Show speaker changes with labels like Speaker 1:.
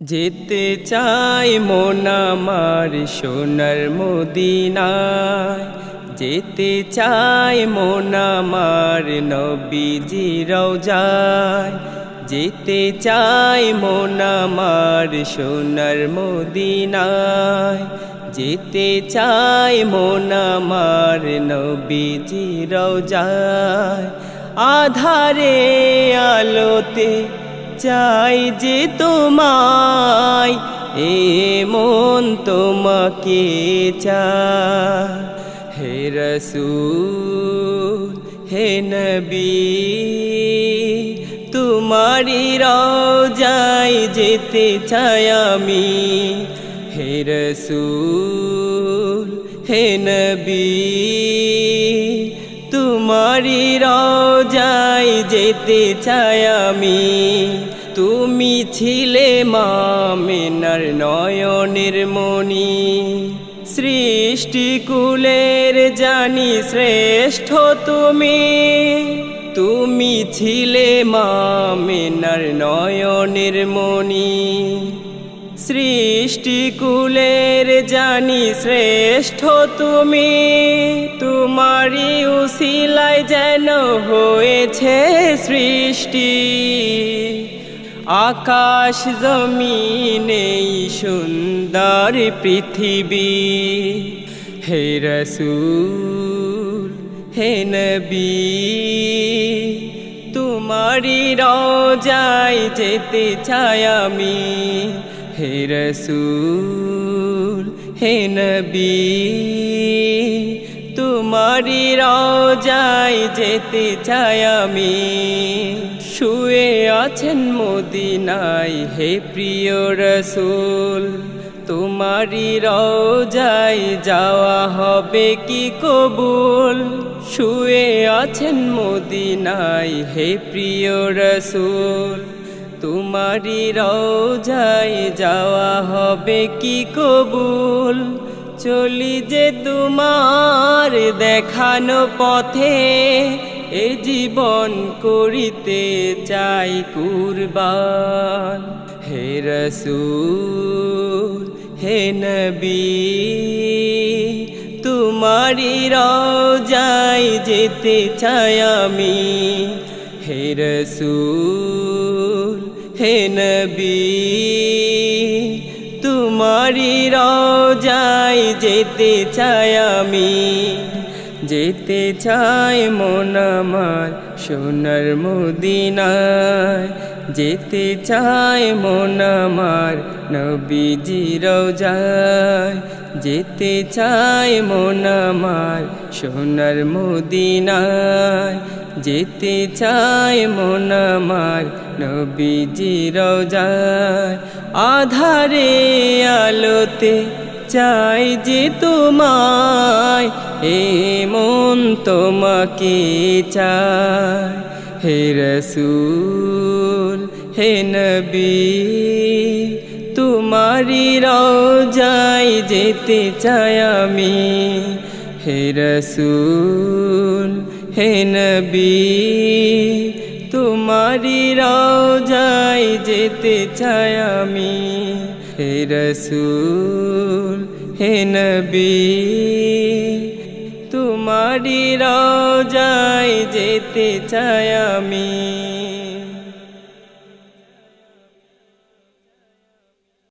Speaker 1: যেতে চাই মন আমার সোনার মদিনায়। যেতে চাই মন আমার নবীজি রওজায়। যেতে চাই মন আমার সোনার মদিনায়। যেতে চাই মন আমার নবীজি রওজায়। আধারে আলোতে চাই যে তোমায়, এ মন তোমাকে হে রসুল, হে নবী তোমারি যাই যেতে চাই আমি। হে রসুল, হে নবী তোমারি যেতে চাই আমি। তুমি ছিলে মামিনার নয়নের মণি। সৃষ্টিকুলের জানি শ্রেষ্ঠ তুমি। তুমি ছিলে মামিনার নয়নের মণি। সৃষ্টিকুলের জানি শ্রেষ্ঠ তুমি। তোমারই উশিলায় যেন হয়েছে সৃষ্টি। আকাশ জমিনেই সুন্দর পৃথিবী। হে রসুল, হে নবী তোমারি রোজায় যেতে চাই আমি। হে রসুল, হে নবী তোমারি রোজায় যেতে চাই আমি। শুয়ে আছেন মদিনায়, হে প্রিয় রসুল তোমারি রোজায় যাওয়া হবে কি কবুল? শুয়ে আছেন মদিনায়, হে প্রিয় রসুল। তোমারি রোজায় যাওয়া হবে কি কবুল? চলি যে তোমার দেখানো পথে, এ জীবন করিতে চাই কুরবান। হে রসুল, হে নবী তোমারি যাই যেতে চাই আমি। হে রসুল হে নবী তোমারি রাজাই যেতে চাই আমি। যেতে চাই মন আমার সোনার মদিনায়। যেতে চাই মন আমার নবীজি রোজায় যেতে চাই মন আমার সোনার মদিনায়। যেতে চাই মন আমার নবীজি রোজায় আধারে আলোতে চাই যে তোমায়, এ মন তোমাকে চায়। হে রসুল, হে নবী তোমারি যাই যেতে চাই আমি। হে রসুল, হে নবী তোমারি যাই যেতে চাই আমি। হে রসুল, হে নবী তোমারি যাই যেতে চাই আমি।